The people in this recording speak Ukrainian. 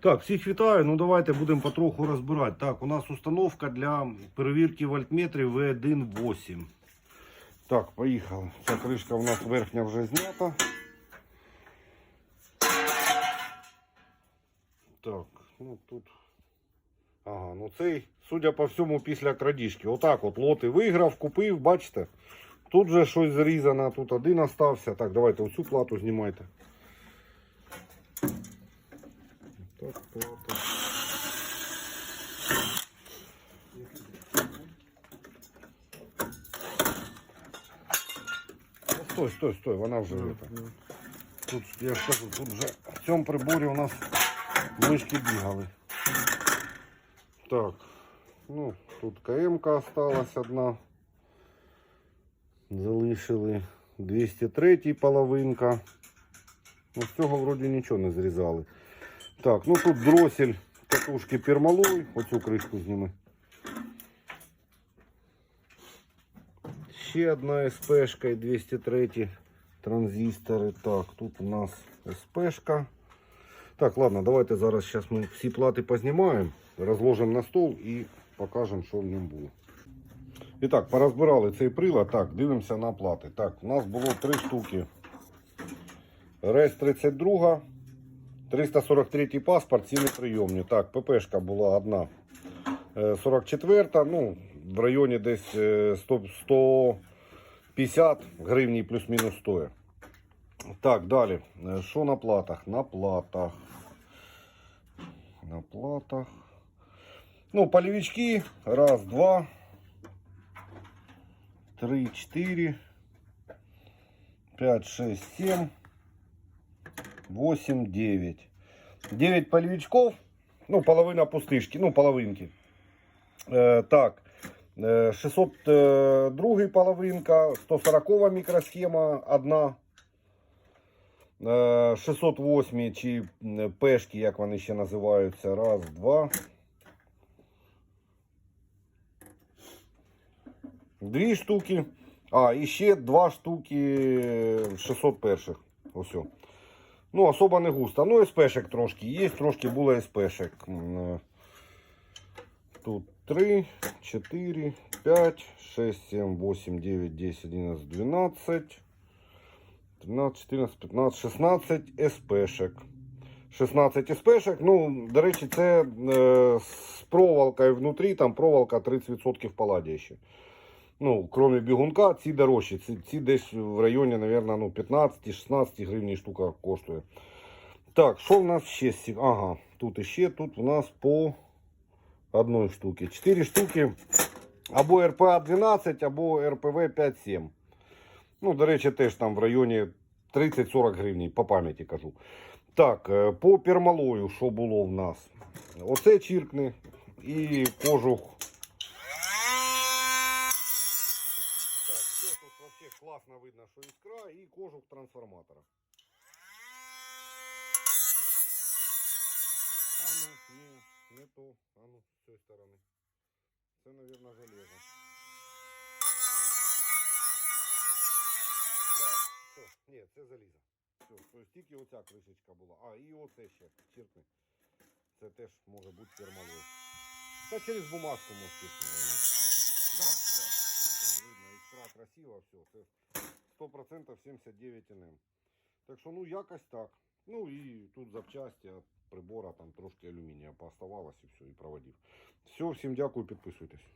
Так, всіх вітаю. Ну давайте будемо потроху розбирати. Так, у нас установка для перевірки вольтметрів V1.8. Так, поїхали. Ця кришка у нас верхня вже знята. Так, ну тут. Ага, ну цей, судя по всьому, після крадіжки. Отак от лоти виграв, купив, бачите? Тут же щось зрізано, тут один остався. Так, давайте оцю плату знімайте. Так, плата. Ну, Стой, стой, стой, вона вже это. Тут, я ж кажу, тут вже в цьому приборі у нас мишки бігали. Так, ну, тут КМ осталась одна. Залишили 203 половинка. Ну, з цього вроді нічого не зрізали. Так, ну тут дросель катушки пермалой. Оцю кришку зніми. Ще одна СПшка і 203 транзистори. Так, тут у нас СПшка. Так, ладно, давайте зараз сейчас ми всі плати познімаємо, розложимо на стол і покажемо, що в ньому було. І так, порозбирали цей прилад. Так, дивимося на плати. Так, у нас було три штуки. РЕС 32, 343 паспорт, ціни прийомні. Так, ППшка була одна. Е, 44, ну, в районі десь е, 100, 150 гривень плюс-мінус стоїть. Так, далі. Е, Що на платах? На платах. На платах. Ну, полевички. Раз, два. Три, четыре. Пять, шесть, семь. Восемь, девять. Девять полевичков. Ну, половина пустышки. Ну, половинки. Е, так. Е, 602 половинка. 140 мікросхема одна. Е, 608 чи пешки, як вони ще називаються. Раз, два. Дві штуки. А, і ще два штуки 601. Ось. Ну, особо не густо. Ну, СПшек трошки є, трошки було СПшек. Е, Тут 3, 4, 5, 6, 7, 8, 9, 10, 11, 12, 13, 14, 15, 16 СПшек. 16 СПшек. Ну, до речі, це е, з проволокою внутрі, там проволока 30% паладія ще. Ну, кроме бігунка, ці дорожчі. Ці, ці десь в районі, наверное, ну, 15-16 гривень штука коштує. Так, що в нас ще? Ага, тут іще, тут у нас по одной штуки. 4 штуки або РПА 12, або РПВ 5-7. Ну, до речі, теж там в районі 30-40 гривень, по пам'яті кажу. Так, е, по пермалою, що було в нас? Оце чіркни і кожух. Так, все тут вообще класно видно, що іскра і кожух трансформатора. А ну, ні, не то. А ну, з цієї сторони. Це, мабуть, железо. Да, все, ні, це залізо. Все, тобто тільки оця кришечка була. А, і оце ще, чіркни. Це теж може бути термалой. Та через бумажку може. Да, да, тут видно, іскра красива, все, це 100% 79 НМ. Так що, ну, якось так. Ну і тут запчасті от прибора, там трошки алюмінія пооставалось і все, і проводив. Все, всім дякую, підписуйтесь.